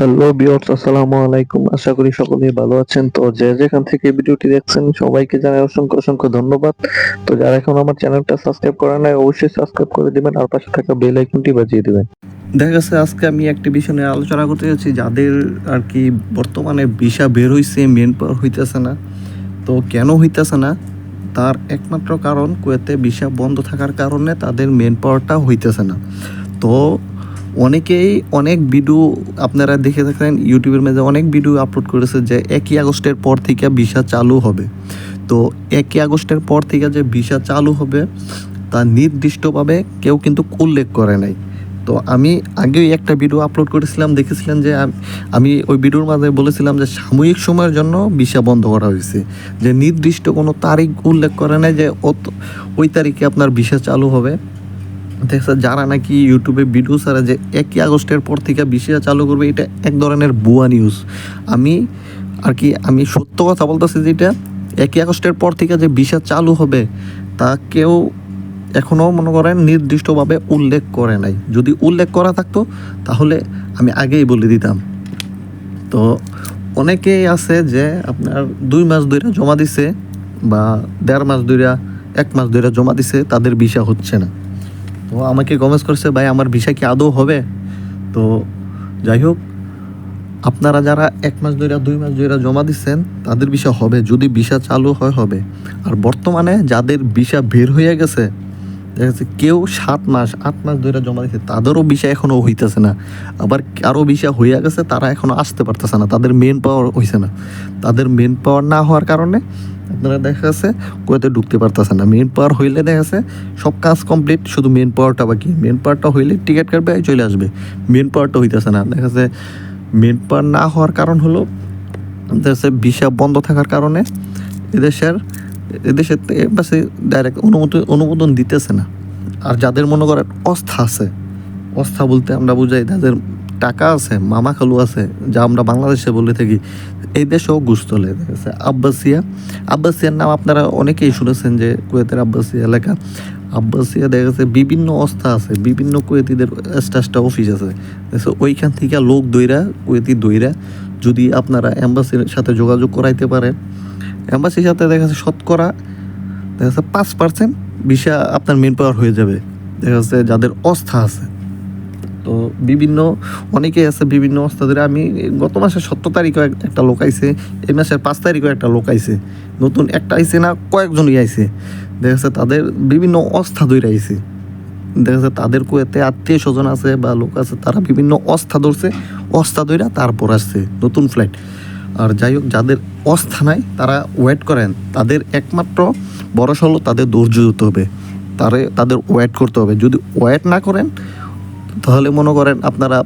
Hello বিয়র্স আসসালামু আলাইকুম। আশা করি সকলেই ভালো আছেন। তো যে যেখান থেকে ভিডিওটি দেখছেন, সবাইকে জানাই অসংখ্য অসংখ্য ধন্যবাদ। তো যারা এখন আমার চ্যানেলটা সাবস্ক্রাইব করা নাই, অবশ্যই সাবস্ক্রাইব করে দিবেন আর পাশে থাকা বেল আইকনটি বাজিয়ে দিবেন। দেখা গেছে আজকে আমি একটি বিষয় নিয়ে আলোচনা করতে যাচ্ছি, যাদের আর কি বর্তমানে ভিসা বের হইছে মেন পাওয়ার হইতেছে না। তো কেন হইতেছে না? তার একমাত্র কারণ কুয়েতে ভিসা বন্ধ থাকার কারণে তাদের মেন পাওয়ারটা হইতেছে না। তো অনেকেই অনেক ভিডিও আপনারা দেখে থাকেন ইউটিউবের মধ্যে অনেক ভিডিও আপলোড করেছে যে একই আগস্টের পর থেকে ভিসা চালু হবে। তো একই আগস্টের পর থেকে যে ভিসা চালু হবে, তা নির্দিষ্টভাবে কেউ কিন্তু উল্লেখ করে নাই। তো আমি আগেই একটা ভিডিও আপলোড করেছিলাম দেখেছিলাম যে আমি ওই ভিডিওর মাঝে বলেছিলাম যে সাময়িক সময়ের জন্য ভিসা বন্ধ করা হয়েছে। যে নির্দিষ্ট কোনো তারিখ উল্লেখ করে নাই যে ওই তারিখে আপনার ভিসা চালু হবে। দেখছে, যারা নাকি ইউটিউবে ভিডিও ছাড়া যে একই আগস্টের পর থেকে ভিসা চালু করবে, এটা এক ধরনের বুয়া নিউজ আমি আর কি, আমি সত্য কথা বলতেছি যেটা একই আগস্টের পর থেকে যে ভিসা চালু হবে, তা কেউ এখনও মনে করেন নির্দিষ্টভাবে উল্লেখ করে নাই। যদি উল্লেখ করা থাকতো, তাহলে আমি আগেই বলে দিতাম। তো অনেকেই আছে যে আপনার দুই মাস ধরে জমা দিছে বা দেড় মাস ধরে এক মাস ধরে জমা দিছে, তাদের ভিসা হচ্ছে না। তো আমাকে গমেজ করছে, ভাই, আমার ভিসা কি আদৌ হবে? তো যাই হোক, আপনারা যারা এক মাস ধরে দুই মাস ধরে জমা দিচ্ছেন তাদের ভিসা হবে। যদি ভিসা চালু হয়, হবে। আর বর্তমানে যাদের ভিসা বের হয়ে গেছে দেখা যাচ্ছে কেউ সাত মাস, আট মাস ধরে জমা দিচ্ছে তাদেরও বিষয় এখনও হইতেছে না। আবার কারও ভিসা হইয়া গেছে, তারা এখনও আসতে পারতেছে না। তাদের মেন পাওয়ার হইছে না। তাদের মেন পাওয়ার না হওয়ার কারণে আপনারা দেখা যাচ্ছে কোয়াতে ঢুকতে পারতেছে না। মেন পাওয়ার হইলে দেখা যাচ্ছে সব কাজ কমপ্লিট শুধু মেন পাওয়ারটা বাকি। মেন পাওয়ারটা হইলে টিকিট কাটবে চলে আসবে। মেন পাওয়ারটা হইতেছে না। দেখা যাচ্ছে মেন পাওয়ার না হওয়ার কারণ হলো, দেখা যাচ্ছে ভিসা বন্ধ থাকার কারণে এদেশের এদেশের এম্বাসি ডাইরেক্ট অনুমোদন অনুমোদন দিতেছে না। আর যাদের মনে করেন অস্থা আছে, অস্থা বলতে আমরা বুঝাই যাদের টাকা আছে, মামা খালু আছে, যা আমরা বাংলাদেশে বলে থাকি, এই দেশেও গুস্তলে দেখা যাচ্ছে আব্বাসিয়া, আব্বাসিয়ার নাম আপনারা অনেকেই শুনেছেন যে কুয়েতের আব্বাসিয়া এলাকা। আব্বাসিয়া দেখা যাচ্ছে বিভিন্ন অস্থা আছে, বিভিন্ন কুয়েতিদের স্টাসটা অফিস আছে। ওইখান থেকে লোক দইরা, কুয়েতি দইরা, যদি আপনারা অ্যাম্বাসির সাথে যোগাযোগ করাইতে পারেন অ্যাম্বাসির সাথে দেখা যাচ্ছে শতকরা, দেখা যাচ্ছে পাঁচ পার্সেন্ট ভিসা আপনার মেন পাওয়ার হয়ে যাবে। দেখা যাচ্ছে যাদের অস্থা আছে। তো বিভিন্ন, অনেকেই আছে বিভিন্ন অস্তাদের আমি গত মাসের সতেরো তারিখও এক- একটা লোক আইছে, এই মাসের পাঁচ তারিখও একটা লোক আইছে। নতুন একটা আইছে না, কয়েকজনই আইছে। দেখা যাচ্ছে তাদের বিভিন্ন অস্থা দৈরা আইছে। দেখা যাচ্ছে তাদের কুয়েতে আত্মীয় স্বজন আছে বা লোক আছে, তারা বিভিন্ন অস্থা ধরছে, অস্থা দৈরা তারপর আসছে নতুন ফ্লাইট আর যাই হোক, যাদের অস্থা নাই, তারা ওয়েট করেন। তাদের একমাত্র বরস হলো তাদের ধৈর্য ধরতে হবে। তারে, তাদের ওয়েট করতে হবে। যদি ওয়েট না করেন, তাহলে মনে করেন আপনারা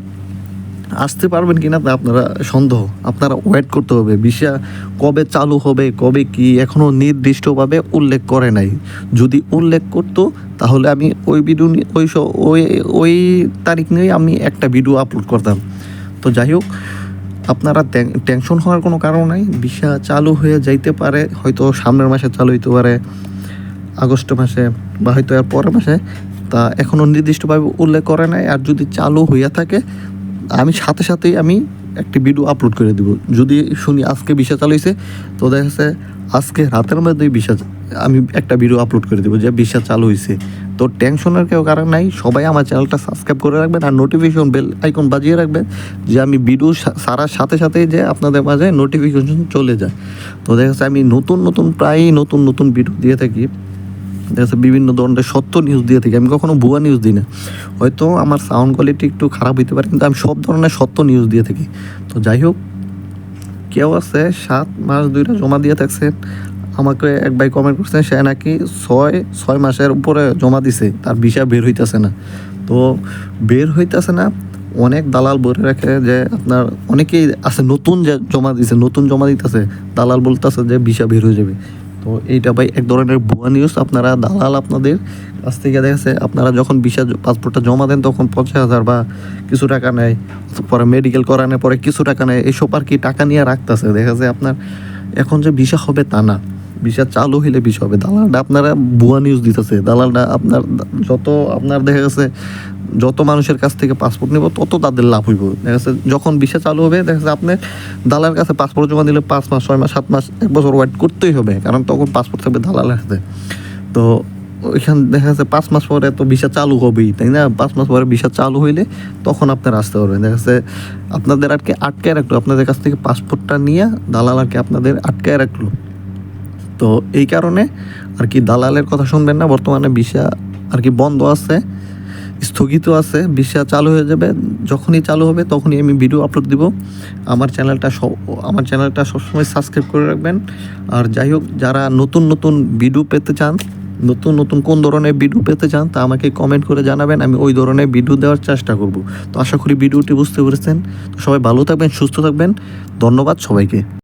আসতে পারবেন কিনা তা আপনারা সন্দেহ। আপনারা ওয়েট করতে হবে। ভিসা কবে চালু হবে, কবে কি এখনও নির্দিষ্টভাবে উল্লেখ করে নাই। যদি উল্লেখ করতো, তাহলে আমি ওই ভিডিও নিয়ে, ওই ওই ওই তারিখ নিয়ে আমি একটা ভিডিও আপলোড করতাম। তো যাই হোক আপনারা টেনশন হওয়ার কোনো কারণ নাই। ভিসা চালু হয়ে যাইতে পারে, হয়তো সামনের মাসে চালু হইতে পারে, আগস্ট মাসে বা হয়তো এর পরের মাসে। তা এখনও নির্দিষ্টভাবে উল্লেখ করে নাই, আর যদি চালু হইয়া থাকে, আমি সাথে সাথেই আমি একটি ভিডিও আপলোড করে দিব। যদি শুনি আজকে ভিসা চালু হয়েছে তো দেখা যাচ্ছে আজকে রাতের মধ্যেই ভিসা, আমি একটা ভিডিও আপলোড করে দিব যে ভিসা চালু হয়েছে তো টেনশনের কেউ কারণ নাই। সবাই আমার চ্যানেলটা সাবস্ক্রাইব করে রাখবেন আর নোটিফিকেশন বেল আইকন বাজিয়ে রাখবেন, যে আমি ভিডিও সারার সাথে সাথেই যে আপনাদের মাঝে নোটিফিকেশন চলে যায়। তো দেখা যাচ্ছে আমি নতুন নতুন, প্রায়ই নতুন নতুন ভিডিও দিয়ে থাকি। দেখা যাচ্ছে বিভিন্ন ধরনের সত্য নিউজ দিয়ে থাকি। আমি কখনো ভুয়া নিউজ দিই না। হয়তো আমার সাউন্ড কোয়ালিটি একটু খারাপ হইতে পারে, কিন্তু আমি সব ধরনের সত্য নিউজ দিয়ে থাকি। তো যাই হোক, কেউ আছে, সাত মাস দুইটা জমা দিয়ে থাকছেন। আমাকে এক ভাই কমেন্ট করছেন সে নাকি ছয় ছয় মাসের উপরে জমা দিছে, তার ভিসা বের হইতেছে না। তো বের হইতেছে না, অনেক দালাল বলে রাখে যে আপনার, অনেকেই আছে নতুন যে জমা দিছে, নতুন জমা দিতেছে, দালাল বলতেছে যে ভিসা বের হয়ে যাবে। তো এইটা ভাই এক ধরনের ভুয়া নিউজ আপনারা দালাল আপনাদের কাছ থেকে দেখেছে, আপনারা যখন ভিসা পাসপোর্টটা জমা দেন তখন পঞ্চাশ হাজার বা কিছু টাকা নেয়, পরে মেডিকেল করানোর পরে কিছু টাকা নেয় এইসব আর কি টাকা নিয়ে রাখতেছে। দেখা যায় আপনার, এখন যে ভিসা হবে তা না। ভিসা চালু হইলে বিষয় হবে। দালালটা আপনারা ভুয়া নিউজ দিতেছে। দালালটা আপনার যত, আপনার দেখা গেছে, যত মানুষের কাছ থেকে পাসপোর্ট নেব, তত তাদের লাভ হইব। দেখা যাচ্ছে যখন ভিসা চালু হবে, দেখা যাচ্ছে আপনি দালালের কাছে পাসপোর্ট জমা দিলে পাঁচ মাস, ছয় মাস, সাত মাস, এক বছর ওয়েট করতেই হবে, কারণ তখন পাসপোর্ট থাকবে দালালের হাতে। তো ওইখান দেখা যাচ্ছে পাঁচ মাস পরে তো ভিসা চালু হবেই, তাই না? পাঁচ মাস পরে ভিসা চালু হইলে তখন আপনারা আসতে পারবেন। দেখা যাচ্ছে আপনাদের আর কি আটকায় রাখল। আপনাদের কাছ থেকে পাসপোর্টটা নিয়ে দালাল আর কি আপনাদের আটকায় রাখল। তো এই কারণে আর কি দালালের কথা শুনবেন না, বর্তমানে ভিসা আর কি বন্ধ আছে, স্থগিত আছে, ভিসা চালু হয়ে যাবে, যখনই চালু হবে তখনই আমি ভিডিও আপলোড দিব। আমার চ্যানেলটা সব আমার চ্যানেলটা সবসময় সাবস্ক্রাইব করে রাখবেন। আর যাই হোক, যারা নতুন নতুন ভিডিও পেতে চান, নতুন নতুন কোন ধরনের ভিডিও পেতে চান, তা আমাকে কমেন্ট করে জানাবেন, আমি ওই ধরনের ভিডিও দেওয়ার চেষ্টা করব। তো আশা করি ভিডিওটি বুঝতে পেরেছেন। তো সবাই ভালো থাকবেন, সুস্থ থাকবেন। ধন্যবাদ সবাইকে।